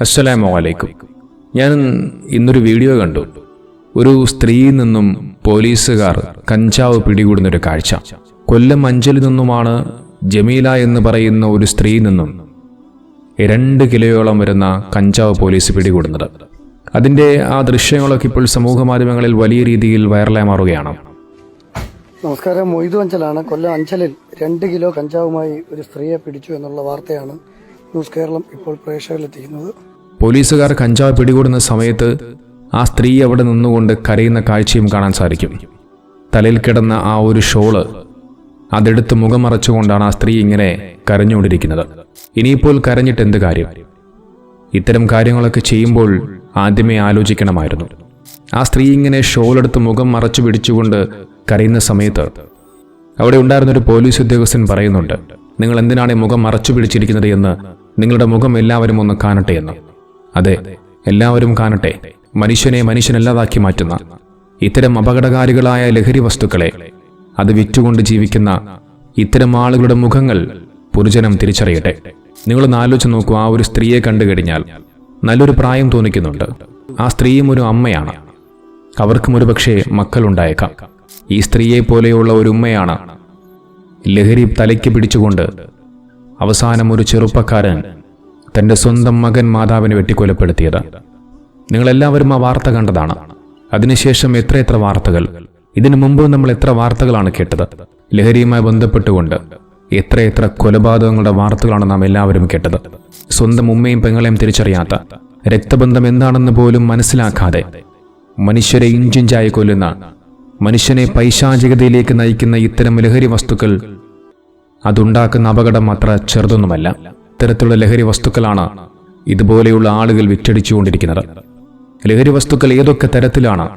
അസ്സലാമു അലൈക്കും. ഞാൻ ഇന്നൊരു വീഡിയോ കണ്ടു. ഒരു സ്ത്രീയിൽ നിന്നും പോലീസുകാർ കഞ്ചാവ് പിടികൂടുന്നൊരു കാഴ്ച. കൊല്ലം അഞ്ചലിൽ നിന്നുമാണ് ജമീല എന്ന് പറയുന്ന ഒരു സ്ത്രീയിൽ നിന്നും രണ്ട് കിലോയോളം വരുന്ന കഞ്ചാവ് പോലീസ് പിടികൂടുന്നത്. അതിന്റെ ആ ദൃശ്യങ്ങളൊക്കെ ഇപ്പോൾ സമൂഹ മാധ്യമങ്ങളിൽ വലിയ രീതിയിൽ വൈറലായി മാറുകയാണ്. നമസ്കാരം. മൊയ്തു അഞ്ചലാണ്. കൊല്ലം അഞ്ചലിൽ രണ്ട് കിലോ കഞ്ചാവുമായി ഒരു സ്ത്രീയെ പിടിച്ചു എന്നുള്ള വാർത്തയാണ് ന്യൂസ് കേരളം ഇപ്പോൾ പ്രേക്ഷകരിലെത്തിക്കുന്നത്. പോലീസുകാർ കഞ്ചാവ് പിടികൂടുന്ന സമയത്ത് ആ സ്ത്രീ അവിടെ നിന്നുകൊണ്ട് കരയുന്ന കാഴ്ചയും കാണാൻ സാധിക്കും. തലയിൽ കിടന്ന ആ ഒരു ഷോൾ അതെടുത്ത് മുഖം മറച്ചുകൊണ്ടാണ് ആ സ്ത്രീ ഇങ്ങനെ കരഞ്ഞുകൊണ്ടിരിക്കുന്നത്. ഇനിയിപ്പോൾ കരഞ്ഞിട്ട് എന്ത് കാര്യം? ഇത്തരം കാര്യങ്ങളൊക്കെ ചെയ്യുമ്പോൾ ആദ്യമേ ആലോചിക്കണമായിരുന്നു. ആ സ്ത്രീ ഇങ്ങനെ ഷോളെടുത്ത് മുഖം മറച്ചു പിടിച്ചുകൊണ്ട് കരയുന്ന സമയത്ത് അവിടെ ഉണ്ടായിരുന്ന ഒരു പോലീസ് ഉദ്യോഗസ്ഥൻ പറയുന്നുണ്ട് നിങ്ങൾ എന്തിനാണ് മുഖം മറച്ചു പിടിച്ചിരിക്കുന്നത് എന്ന്? നിങ്ങളുടെ മുഖം എല്ലാവരും ഒന്ന് കാണട്ടെ എന്ന്. അതെ എല്ലാവരും കാണട്ടെ. മനുഷ്യനെ മനുഷ്യനല്ലാതാക്കി മാറ്റുന്ന ഇത്തരം അപകടകാരികളായ ലഹരി വസ്തുക്കളെ അത് വിറ്റുകൊണ്ട് ജീവിക്കുന്ന ഇത്തരം ആളുകളുടെ മുഖങ്ങൾ പുരുജനം തിരിച്ചറിയട്ടെ. നിങ്ങളൊന്ന് ആലോചിച്ച് നോക്കൂ ആ ഒരു സ്ത്രീയെ കണ്ടു കഴിഞ്ഞാൽ നല്ലൊരു പ്രായം തോന്നിക്കുന്നുണ്ട്. ആ സ്ത്രീയും ഒരു അമ്മയാണ്. അവർക്കും ഒരു പക്ഷേ മക്കളുണ്ടായേക്കാം. ഈ സ്ത്രീയെ പോലെയുള്ള ഒരു ഉമ്മയാണ് ലഹരി തലയ്ക്ക് പിടിച്ചുകൊണ്ട് അവസാനം ഒരു ചെറുപ്പക്കാരൻ തന്റെ സ്വന്തം മകൻ മാതാവിനെ വെട്ടിക്കൊലപ്പെടുത്തിയത്. നിങ്ങളെല്ലാവരും ആ വാർത്ത കണ്ടതാണ്. അതിനുശേഷം എത്രയെത്ര വാർത്തകൾ? ഇതിനു മുമ്പ് നമ്മൾ എത്ര വാർത്തകളാണ് കേട്ടത്? ലഹരിയുമായി ബന്ധപ്പെട്ടുകൊണ്ട് എത്രയെത്ര കൊലപാതകങ്ങളുടെ വാർത്തകളാണ് നാം എല്ലാവരും കേട്ടത്? സ്വന്തം ഉമ്മയും പെങ്ങളെയും തിരിച്ചറിയാത്ത രക്തബന്ധം എന്താണെന്ന് പോലും മനസ്സിലാക്കാതെ മനുഷ്യരെ ഇഞ്ചിഞ്ചായി കൊല്ലുന്ന മനുഷ്യനെ പൈശാചികതയിലേക്ക് നയിക്കുന്ന ഇത്തരം ലഹരി വസ്തുക്കൾ അതുണ്ടാക്കുന്ന അപകടം അത്ര ചെറുതൊന്നുമല്ല. ഇത്തരത്തിലുള്ള ലഹരി വസ്തുക്കളാണ് ഇതുപോലെയുള്ള ആളുകൾ വിറ്റടിച്ചുകൊണ്ടിരിക്കുന്നത് ലഹരി വസ്തുക്കൾ ഏതൊക്കെ തരത്തിലാണ്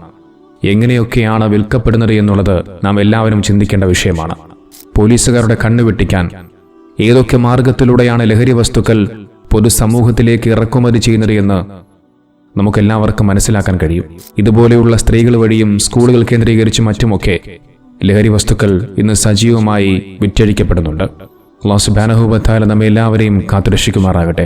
എങ്ങനെയൊക്കെയാണ് വിൽക്കപ്പെടുന്നത് എന്നുള്ളത് നാം എല്ലാവരും ചിന്തിക്കേണ്ട വിഷയമാണ്. പോലീസുകാരുടെ കണ്ണു വെട്ടിക്കാൻ ഏതൊക്കെ മാർഗത്തിലൂടെയാണ് ലഹരി വസ്തുക്കൾ പൊതുസമൂഹത്തിലേക്ക് ഇറക്കുമതി ചെയ്യുന്നത് എന്ന് നമുക്കെല്ലാവർക്കും മനസ്സിലാക്കാൻ കഴിയും. ഇതുപോലെയുള്ള സ്ത്രീകൾ വഴിയും സ്കൂളുകൾ കേന്ദ്രീകരിച്ചും മറ്റുമൊക്കെ ലഹരി വസ്തുക്കൾ ഇന്ന് സജീവമായി വിറ്റഴിക്കപ്പെടുന്നുണ്ട്. അള്ളാഹു സുബാനഹുബത്താല നമ്മെ എല്ലാവരെയും കാത്തുരക്ഷിക്കുമാറാകട്ടെ.